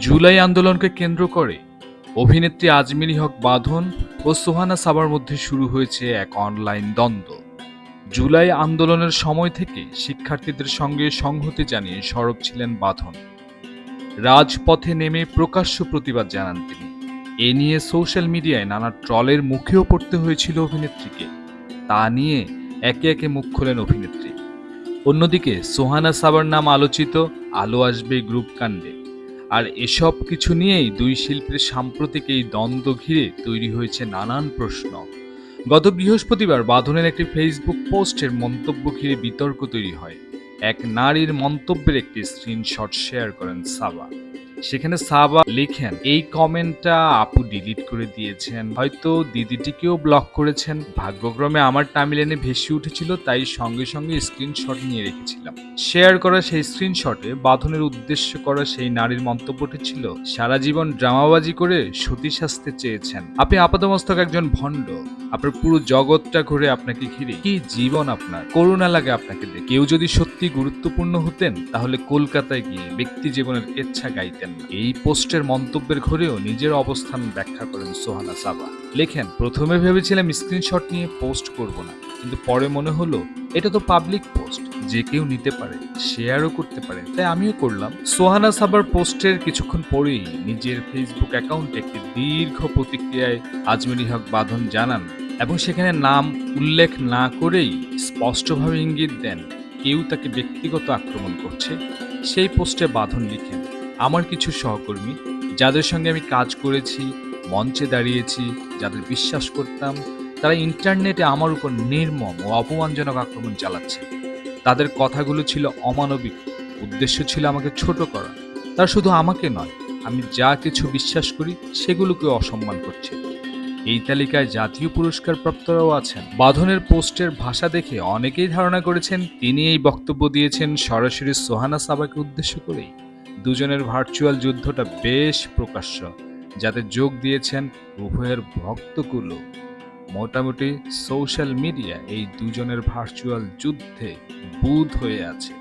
জুলাই আন্দোলনকে কেন্দ্র করে অভিনেত্রী আজমিরি হক বাঁধন ও সোহানা সাবার মধ্যে শুরু হয়েছে এক অনলাইন দ্বন্দ্ব। জুলাই আন্দোলনের সময় থেকে শিক্ষার্থীদের সঙ্গে সংহতি জানিয়ে সরব ছিলেন বাঁধন। রাজপথে নেমে প্রকাশ্য প্রতিবাদ জানান তিনি। এ নিয়ে সোশ্যাল মিডিয়ায় নানা ট্রলের মুখেও পড়তে হয়েছিল অভিনেত্রীকে। তা নিয়ে একে একে মুখ খোলেন অভিনেত্রী। অন্যদিকে সোহানা সাবার নাম আলোচিত আলো আসবে গ্রুপ কাণ্ডে আর এসব কিছু নিয়েই দুই শিল্পের সাম্প্রতিক এই দ্বন্দ্ব ঘিরে তৈরি হয়েছে নানান প্রশ্ন। গত বৃহস্পতিবার বাঁধনের একটি ফেসবুক পোস্টের মন্তব্য ঘিরে বিতর্ক তৈরি হয়। এক নারীর মন্তব্যের একটি স্ক্রিনশট শেয়ার করেন সাবা। সেখানে সাবা লেখেন, এই কমেন্টটা আপু ডিলিট করে দিয়েছেন। হয়তো দিদিটিকেও ব্লক করেছেন। ভাগ্যক্রমে আমার টামিলেনে ভেসে উঠেছিল, তাই সঙ্গে সঙ্গে স্ক্রিনশট নিয়ে রেখেছিলাম। শেয়ার করা সেই স্ক্রিনশটে বাঁধনের উদ্দেশ্য করা সেই নারীর মন্তব্যটি ছিল, সারা জীবন ড্রামাবাজি করে সতী সাজতে চেয়েছেন। আপনি আপাতমস্তক একজন ভণ্ড। আপনার পুরো জগৎটা ঘুরে আপনাকে ঘিরে কি জীবন আপনার? করুণা লাগে আপনাকে কেউ যদি সত্যি গুরুত্বপূর্ণ হতেন, তাহলে কলকাতায় গিয়ে ব্যক্তি জীবনের কেচ্ছা গাইতেন। না। এই পোস্টের মন্তব্যের ঘরেও নিজের অবস্থান ব্যাখ্যা করেন সোহানা সাবা। লেখেন, প্রথমে ভেবেছিলাম স্ক্রিনশট নিয়ে পোস্ট করব না, কিন্তু পরে মনে হলো, এটা তো পাবলিক পোস্ট যে কেউ নিতে পারে শেয়ারও করতে পারে। তাই আমিও করলাম। সোহানা সাবার পোস্টের কিছুক্ষণ পরেই নিজের ফেসবুক অ্যাকাউন্টে একটি দীর্ঘ প্রতিক্রিয়ায় আজমিরি হক বাঁধন জানান এবং সেখানে নাম উল্লেখ না করেই স্পষ্টভাবে ইঙ্গিত দেন, কেউ তাকে ব্যক্তিগত আক্রমণ করছে? সেই পোস্টে বাঁধন লিখেন আমার কিছু সহকর্মী, যাদের সঙ্গে আমি কাজ করেছি, মঞ্চে দাঁড়িয়েছি, যাদের বিশ্বাস করতাম, তারা ইন্টারনেটে আমার উপর নির্মম ও অপমানজনক আক্রমণ চালাচ্ছে তাদের কথাগুলো ছিল অমানবিক, উদ্দেশ্য ছিল আমাকে ছোট করা তার শুধু আমাকে নয়, আমি যা কিছু বিশ্বাস করি, সেগুলোকে অসম্মান করছে। এই তালিকায় জাতীয় পুরস্কার প্রাপ্তরাও আছেন। বাঁধনের পোস্টের ভাষা দেখে অনেকেই ধারণা করেছেন, তিনি এই বক্তব্য দিয়েছেন সরাসরি সোহানা সাবাকে উদ্দেশ্য করেই। দুজনের ভার্চুয়াল যুদ্ধটা বেশ প্রকাশ্য, যাতে যোগ দিয়েছেন উভয়ের ভক্তকুলো মোটামুটি সোশ্যাল মিডিয়া এই দুজনের ভার্চুয়াল যুদ্ধে বুধ হয়ে আছে।